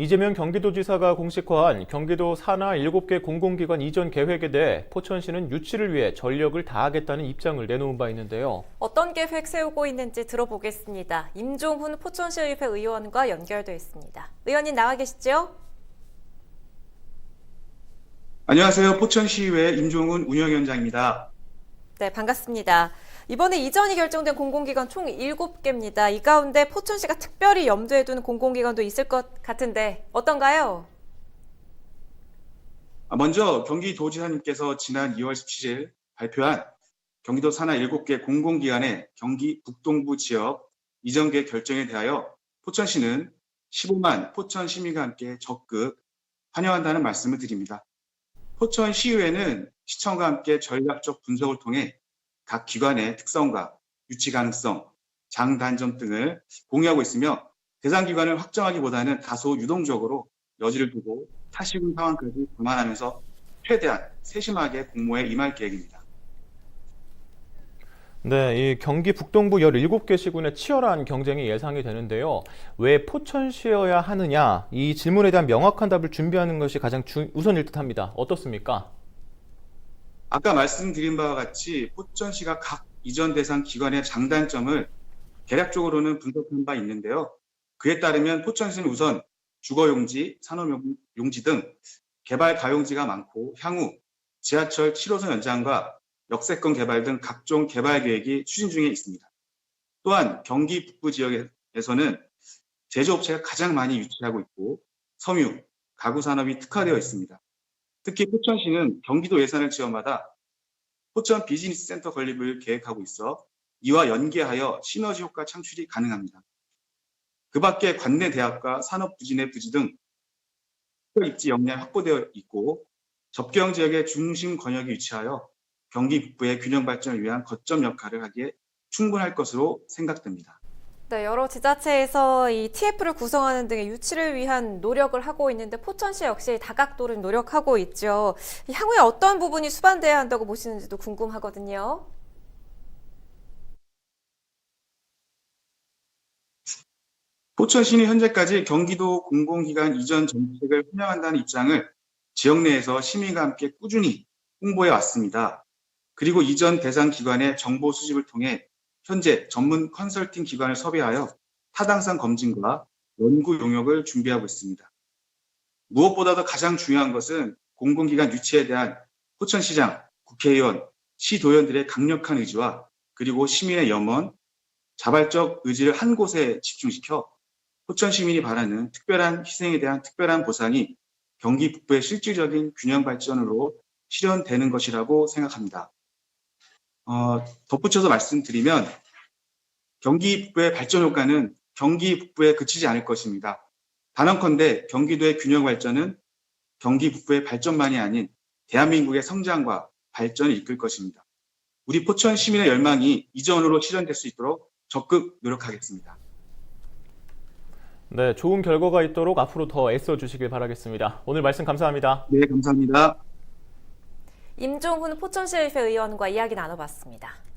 이재명 경기도지사가 공식화한 경기도 산하 7개 공공기관 이전 계획에 대해 포천시는 유치를 위해 전력을 다하겠다는 입장을 내놓은 바 있는데요. 어떤 계획 세우고 있는지 들어보겠습니다. 임종훈 포천시의회 의원과 연결돼 있습니다. 의원님 나와 계시죠? 안녕하세요. 포천시의회 임종훈 운영위원장입니다. 네, 반갑습니다. 이번에 이전이 결정된 공공기관 총 7개입니다. 이 가운데 포천시가 특별히 염두에 두는 공공기관도 있을 것 같은데 어떤가요? 아, 먼저 경기도지사님께서 지난 2월 17일 발표한 경기도 산하 7개 공공기관의 경기 북동부 지역 이전계 결정에 대하여 포천시는 15만 포천 시민과 함께 적극 환영한다는 말씀을 드립니다. 포천 시의회는 시청과 함께 전략적 분석을 통해 각 기관의 특성과 유치 가능성, 장단점 등을 공유하고 있으며 대상 기관을 확정하기보다는 다소 유동적으로 여지를 두고 타시군 상황까지 감안하면서 최대한 세심하게 공모에 임할 계획입니다. 네, 이 경기 북동부 17개 시군의 치열한 경쟁이 예상이 되는데요. 왜 포천시여야 하느냐? 이 질문에 대한 명확한 답을 준비하는 것이 가장 주- 우선일 듯합니다. 어떻습니까? 아까 말씀드린 바와 같이 포천시가 각 이전 대상 기관의 장단점을 대략적으로는 분석한 바 있는데요. 그에 따르면 포천시는 우선 주거용지, 산업용지 등 개발 가용지가 많고 향후 지하철 7호선 연장과 역세권 개발 등 각종 개발 계획이 추진 중에 있습니다. 또한 경기 북부 지역에서는 제조업체가 가장 많이 유치하고 있고 섬유, 가구 산업이 특화되어 있습니다. 특히 포천시는 경기도 예산을 지원받아 포천 비즈니스 센터 건립을 계획하고 있어 이와 연계하여 시너지 효과 창출이 가능합니다. 그 밖에 관내 대학과 산업 부진의 부지 등 입지 역량이 확보되어 있고 접경 지역의 중심 권역이 위치하여 경기 북부의 균형 발전을 위한 거점 역할을 하기에 충분할 것으로 생각됩니다. 네, 여러 지자체에서 이 TF를 구성하는 등의 유치를 위한 노력을 하고 있는데 포천시 역시 다각도를 노력하고 있죠. 이 향후에 어떤 부분이 수반돼야 한다고 보시는지도 궁금하거든요. 포천시는 현재까지 경기도 공공기관 이전 정책을 환영한다는 입장을 지역 내에서 시민과 함께 꾸준히 홍보해 왔습니다. 그리고 이전 대상 기관의 정보 수집을 통해 현재 전문 컨설팅 기관을 섭외하여 타당성 검증과 연구 용역을 준비하고 있습니다. 무엇보다도 가장 중요한 것은 공공기관 유치에 대한 포천시장, 국회의원, 시도연들의 강력한 의지와 그리고 시민의 염원, 자발적 의지를 한 곳에 집중시켜 포천 시민이 바라는 특별한 희생에 대한 특별한 보상이 경기 북부의 실질적인 균형 발전으로 실현되는 것이라고 생각합니다. 어, 덧붙여서 말씀드리면 경기 북부의 발전 효과는 경기 북부에 그치지 않을 것입니다. 단언컨대 경기도의 균형 발전은 경기 북부의 발전만이 아닌 대한민국의 성장과 발전을 이끌 것입니다. 우리 포천 시민의 열망이 이전으로 실현될 수 있도록 적극 노력하겠습니다. 네, 좋은 결과가 있도록 앞으로 더 애써 주시길 바라겠습니다. 오늘 말씀 감사합니다. 네, 감사합니다. 임종훈 포천시의회 의원과 이야기 나눠봤습니다.